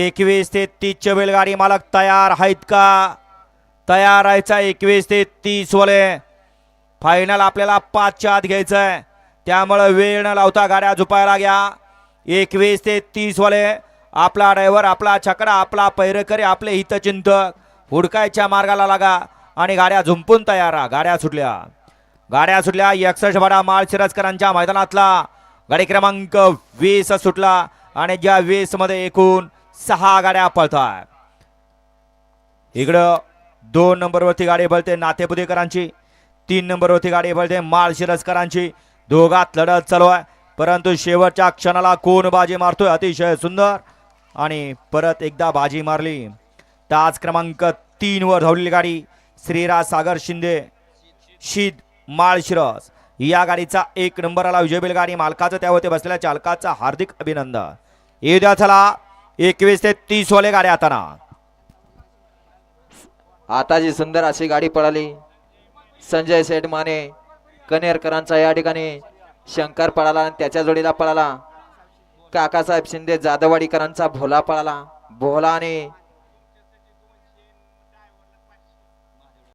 एकवीस ते तीसच्या बैलगाडी मालक तयार आहेत का? तयार राहायचा एकवीस ते तीस वाले. फायनल आपल्याला पाचच्या आत घ्यायचं आहे त्यामुळं वेळ न लावता गाड्या झुपायला घ्या. एकवीस ते तीस वाले. आपला ड्रायव्हर आपला छकडा आपला पैरकरी आपले हितचिंतक. हुडकायच्या मार्गाला लागा आणि गाड्या झुंपून तयार राहा. गाड्या सुटल्या. गाड्या सुटल्या. एकसष्ट माळ माळशिरसकरांच्या मैदानातला. गाडी क्रमांक वीस सुटला. आणि ज्या वीसमध्ये एकूण सहा गाड्या पळतात इकडं दोन नंबरवरती गाडी बळते नातेपुदेकरांची तीन नंबरवरती गाडी पळते माळशिरसकरांची दोघात लढत चालू आहे. परंतु शेवटच्या क्षणाला कोण बाजी मारतोय? अतिशय सुंदर. आणि परत एकदा बाजी मारली. ताज क्रमांक तीन वर धावलेली गाडी श्रीराज सागर शिंदे शीद माळशिरस. या गाडीचा एक नंबर आला विजय गाडी मालकाचं त्यावरती बसलेल्या चालकाचं हार्दिक अभिनंदन. येऊ चला. एकवीस ते तीस वाले गाड्या आता आता जी सुंदर अशी गाडी पळाली. संजय सेठ माने कनेरकरांचा या ठिकाणी शंकर पळाला आणि त्याच्या जोडीला पळाला. काकासाहेब शिंदे जाधववाडीकरांचा भोला पळाला. भोला आणि